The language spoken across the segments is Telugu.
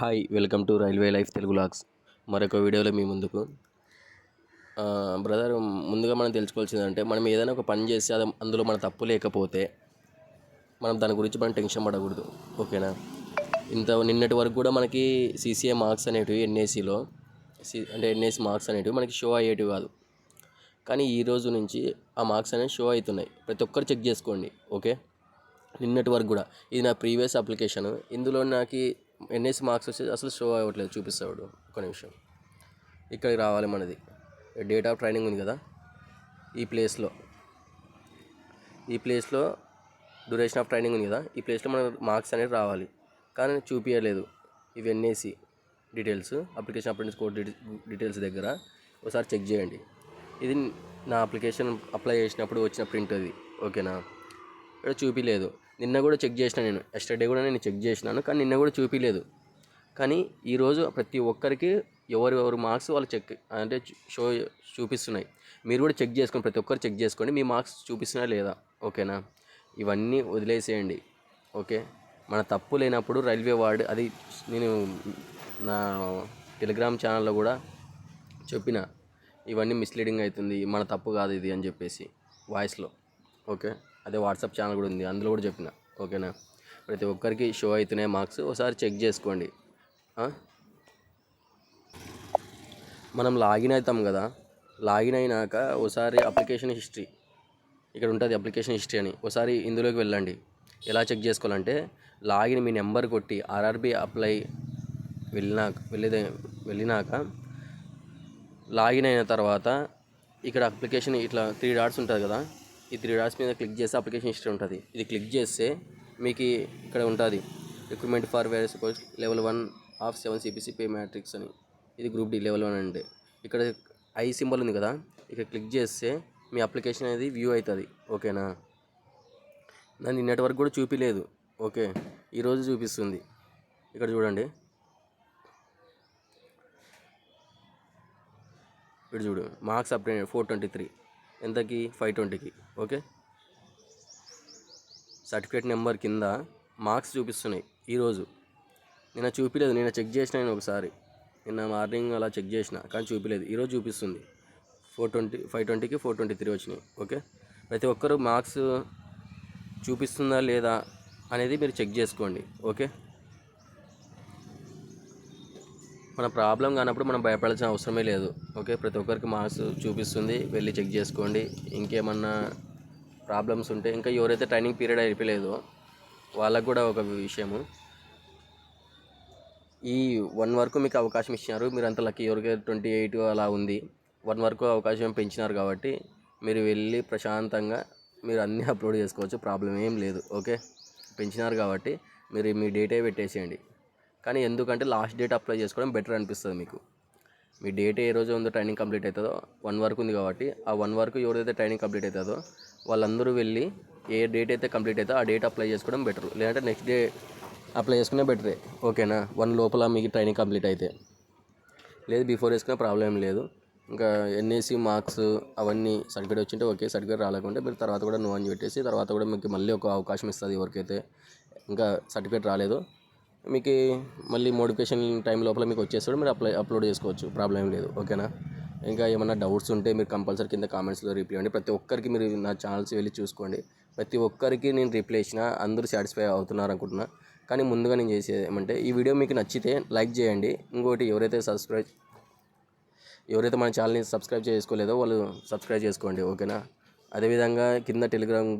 Hi welcome to railway life Telugu logs. మరొక వీడియోలో మీ ముందుకు. బ్రదర్ ముందుగా మనం తెలుసుకోవాల్సింది అంటే మనం ఏదైనా ఒక పని చేస్తే అది అందులో మన తప్పు లేకపోతే మనం దాని గురించి మనం టెన్షన్ పడకూడదు. ఓకేనా? ఇంత నిన్నటి వరకు కూడా మనకి సీసీఏ మార్క్స్ అనేటివి ఎన్ఏసీలో సి అంటే ఎన్ఏసీ మార్క్స్ అనేటివి మనకి షో అయ్యేటివి కాదు. కానీ ఈ రోజు నుంచి ఆ మార్క్స్ అనేవి షో అవుతున్నాయి. ప్రతి ఒక్కరు చెక్ చేసుకోండి. ఓకే? నిన్నటి వరకు కూడా. ఇది నా ప్రీవియస్ అప్లికేషన్. ఇందులో నాకు ఎన్ఎస్సి మార్క్స్ వచ్చి అసలు షో అవ్వట్లేదు చూపిస్తాడు ఒక నిమిషం. ఇక్కడికి రావాలి మనది. డేట్ ఆఫ్ ట్రైనింగ్ ఉంది కదా? ఈ ప్లేస్లో ఈ ప్లేస్లో డ్యూరేషన్ ఆఫ్ ట్రైనింగ్ ఉంది కదా? ఈ ప్లేస్లో మన మార్క్స్ అనేది రావాలి. కానీ చూపించలేదు ఇవి NAC details application apprentice code details దగ్గర. ఒకసారి చెక్ చేయండి. ఇది నా అప్లికేషన్ అప్లై చేసినప్పుడు వచ్చిన ప్రింట్ అది. ఓకేనా ఇక్కడ చూపించలేదు నిన్న కూడా చెక్ చేసిన నేను. ఎస్టర్డే కూడా నేను చెక్ చేసినాను కానీ నిన్న కూడా చూపించలేదు కానీ ఈరోజు ప్రతి ఒక్కరికి ఎవరెవరు ఎవరు మార్క్స్ వాళ్ళు చెక్ అంటే షో చూపిస్తున్నాయి. మీరు కూడా చెక్ చేసుకోండి ప్రతి ఒక్కరు చెక్ చేసుకోండి మీ మార్క్స్ చూపిస్తున్నా లేదా? ఓకేనా ఇవన్నీ వదిలేసేయండి. ఓకే మన తప్పు లేనప్పుడు రైల్వే వార్డ్ అది నేను నా టెలిగ్రామ్ ఛానల్లో కూడా చెప్పిన. ఇవన్నీ మిస్లీడింగ్ అవుతుంది మన తప్పు కాదు ఇది అని చెప్పేసి వాయిస్లో ఓకే అదే వాట్సాప్ ఛానల్ కూడా ఉంది అందులో కూడా చెప్పిన ఓకేనా? ప్రతి ఒక్కరికి షో అవుతున్నాయి మార్క్స్ ఒకసారి చెక్ చేసుకోండి. మనం లాగిన్ అవుతాం కదా లాగిన్ అయినాక ఒకసారి అప్లికేషన్ హిస్టరీ ఇక్కడ ఉంటుంది అప్లికేషన్ హిస్టరీ అని ఒకసారి ఇందులోకి వెళ్ళండి. ఎలా చెక్ చేసుకోవాలంటే లాగిన్ మీ నెంబర్ కొట్టి ఆర్ఆర్బి అప్లై వెళ్ళినాక వెళ్ళేదే వెళ్ళినాక లాగిన్ అయిన తర్వాత ఇక్కడ అప్లికేషన్ ఇట్లా త్రీ డాట్స్ ఉంటుంది కదా ఈ త్రీ డాట్స్ మీద క్లిక్ చేస్తే అప్లికేషన్ హిస్టరీ ఉంటుంది. ఇది క్లిక్ చేస్తే మీకు ఇక్కడ ఉంటుంది. Recruitment for various post level one of seven CPC pay matrix అని. ఇది గ్రూప్ డి లెవెల్ వన్ అంటే ఇక్కడ ఐ సింబల్ ఉంది కదా ఇక్కడ క్లిక్ చేస్తే మీ అప్లికేషన్ అనేది వ్యూ అవుతుంది. ఓకేనా దాన్ని నెట్వర్క్ కూడా చూపించలేదు ఓకే ఈరోజు చూపిస్తుంది. ఇక్కడ చూడండి. ఇక్కడ చూడు. Marks update four twenty three ఎంతకి? ఫైవ్ ట్వంటీకి ఓకే? సర్టిఫికేట్ నెంబర్ కింద మార్క్స్ చూపిస్తున్నాయి ఈరోజు. నిన్న చూపిలేదు నిన్న చెక్ చేసిన నేను ఒకసారి. నిన్న మార్నింగ్ అలా చెక్ చేసిన కానీ చూపించలేదు ఈరోజు చూపిస్తుంది. ఫోర్ ట్వంటీ ఫైవ్ ట్వంటీకి ఫోర్ ట్వంటీ త్రీ వచ్చినాయి. ఓకే? ప్రతి ఒక్కరు మార్క్స్ చూపిస్తుందా లేదా అనేది మీరు చెక్ చేసుకోండి. ఓకే? మన ప్రాబ్లం కానప్పుడు మనం భయపడాల్సిన అవసరమే లేదు. ఓకే? ప్రతి ఒక్కరికి మార్క్స్ చూపిస్తుంది. వెళ్ళి చెక్ చేసుకోండి. ఇంకేమన్నా ప్రాబ్లమ్స్ ఉంటే ఇంకా ఎవరైతే ట్రైనింగ్ పీరియడ్ అయిపోలేదో వాళ్ళకు కూడా ఒక విషయము. ఈ వన్ వరకు మీకు అవకాశం ఇచ్చినారు. మీరు అంత లక్కీ. ఎవరికైతే ట్వంటీ ఎయిట్ అలా ఉంది వన్ వరకు అవకాశం పెంచినారు కాబట్టి మీరు వెళ్ళి ప్రశాంతంగా మీరు అన్నీ అప్లోడ్ చేసుకోవచ్చు. ప్రాబ్లం ఏం లేదు. ఓకే? పెంచినారు కాబట్టి మీరు మీ డేటే పెట్టేసేయండి. కానీ ఎందుకంటే లాస్ట్ డేట్ అప్లై చేసుకోవడం బెటర్ అనిపిస్తుంది మీకు. మీ డేట్ ఏ రోజు ఉందో ట్రైనింగ్ కంప్లీట్ అవుతుందో వన్ వరకు ఉంది కాబట్టి ఆ వన్ వరకు ఎవరైతే ట్రైనింగ్ కంప్లీట్ అవుతుందో వాళ్ళందరూ వెళ్ళి ఏ డేట్ అయితే కంప్లీట్ అవుతుందో ఆ డేట్ అప్లై చేసుకోవడం బెటర్. లేదంటే నెక్స్ట్ డే అప్లై చేసుకునే బెటరే. ఓకేనా? వన్ లోపల మీకు ట్రైనింగ్ కంప్లీట్ అయితే. లేదు బిఫోర్ వేసుకునే ప్రాబ్లం ఏం లేదు. ఇంకా ఎన్ఏసి మార్క్స్ అవన్నీ సర్టిఫికేట్ వచ్చింటే ఓకే సర్టిఫికేట్ రాలేకుంటే మీరు తర్వాత కూడా నువ్వు అని పెట్టేసి తర్వాత కూడా మీకు మళ్ళీ ఒక అవకాశం ఇస్తుంది ఎవరికైతే. ఇంకా సర్టిఫికేట్ రాలేదు. మీకు మళ్ళీ మోడిఫికేషన్ టైం లోపల మీకు వచ్చేస్తాడు మీరు అప్లై అప్లోడ్ చేసుకోవచ్చు. ప్రాబ్లం ఏం లేదు. ఓకేనా? ఇంకా ఏమైనా డౌట్స్ ఉంటే మీరు కంపల్సరీ కింద కామెంట్స్లో రిప్లై అండి ప్రతి ఒక్కరికి మీరు నా ఛానల్స్ వెళ్ళి చూసుకోండి. ప్రతి ఒక్కరికి నేను రిప్లై ఇచ్చిన అందరూ సాటిస్ఫై అవుతున్నారు అనుకుంటున్నా. కానీ ముందుగా నేను చేసేది ఏమంటే ఈ వీడియో మీకు నచ్చితే లైక్ చేయండి. ఇంకోటి ఎవరైతే సబ్స్క్రైబ్ ఎవరైతే మన ఛానల్ని సబ్స్క్రైబ్ చేసుకోలేదో వాళ్ళు సబ్స్క్రైబ్ చేసుకోండి. ఓకేనా? అదేవిధంగా కింద టెలిగ్రామ్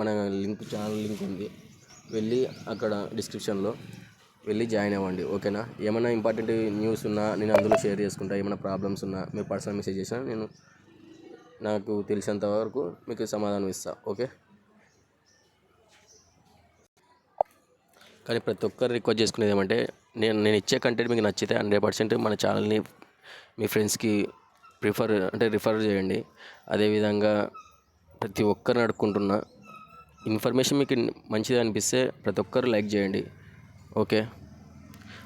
మన లింక్ ఛానల్ లింక్ ఉంది. వెళ్ళి అక్కడ డిస్క్రిప్షన్లో వెళ్ళి జాయిన్ అవ్వండి ఓకేనా? ఏమైనా ఇంపార్టెంట్ న్యూస్ ఉన్నా నేను అందులో షేర్ చేసుకుంటా ఏమైనా ప్రాబ్లమ్స్ ఉన్నా మీరు పర్సనల్ మెసేజ్ చేసినా నేను నాకు తెలిసినంత వరకు మీకు సమాధానం ఇస్తా ఓకే? కానీ ప్రతి ఒక్కరు రిక్వెస్ట్ చేసుకునేది ఏమంటే నేను నేను ఇచ్చే కంటెంట్ మీకు నచ్చితే హండ్రెడ్ పర్సెంట్ మన ఛానల్ని మీ ఫ్రెండ్స్కి ప్రిఫర్ అంటే రిఫర్ చేయండి. అదేవిధంగా ప్రతి ఒక్కరిని అడుక్కుంటున్నా ఇన్ఫర్మేషన్ మీకు మంచిది అనిపిస్తే ప్రతి ఒక్కరు లైక్ చేయండి. ఓకే?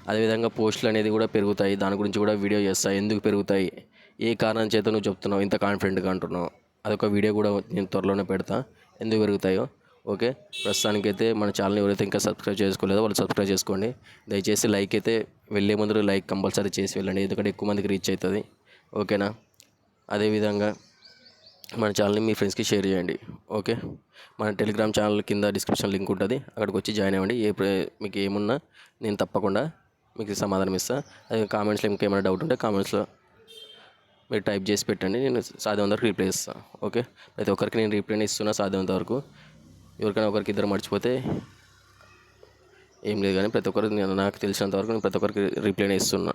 అదేవిధంగా పోస్టులు అనేది కూడా పెరుగుతాయి. దాని గురించి కూడా వీడియో చేస్తాయి ఎందుకు పెరుగుతాయి? ఏ కారణం చేత నువ్వు చెప్తున్నావు? ఇంత కాన్ఫిడెంట్గా అంటున్నావు? అదొక వీడియో కూడా నేను త్వరలోనే పెడతా. ఎందుకు పెరుగుతాయో? ఓకే? ప్రస్తుతానికైతే మన ఛానల్ ఎవరైతే ఇంకా సబ్స్క్రైబ్ చేసుకోలేదో వాళ్ళు సబ్స్క్రైబ్ చేసుకోండి. దయచేసి లైక్ అయితే వెళ్ళే ముందు లైక్ కంపల్సరీ చేసి వెళ్ళండి. ఎందుకంటే ఎక్కువ మందికి రీచ్ అవుతుంది. ఓకేనా? అదేవిధంగా మన ఛానల్ని మీ ఫ్రెండ్స్కి షేర్ చేయండి. ఓకే మన టెలిగ్రామ్ ఛానల్ కింద డిస్క్రిప్షన్ లింక్ ఉంటుంది. అక్కడికి వచ్చి జాయిన్ అవ్వండి. ఏ మీకు ఏమున్నా నేను తప్పకుండా మీకు సమాధానం ఇస్తాను అదే కామెంట్స్లో ఇంకేమైనా డౌట్ ఉంటే కామెంట్స్లో మీరు టైప్ చేసి పెట్టండి. నేను సాధ్యమంత వరకు రీప్లై ఇస్తాను ఓకే ప్రతి ఒక్కరికి నేను రిప్లై ఇస్తున్నా సాధ్యమంత వరకు. ఎవరికైనా ఒకరికి ఇద్దరు మర్చిపోతే ఏం లేదు కానీ ప్రతి ఒక్కరికి నేను నాకు తెలిసినంత వరకు నేను ప్రతి ఒక్కరికి రిప్లైనే ఇస్తున్నా.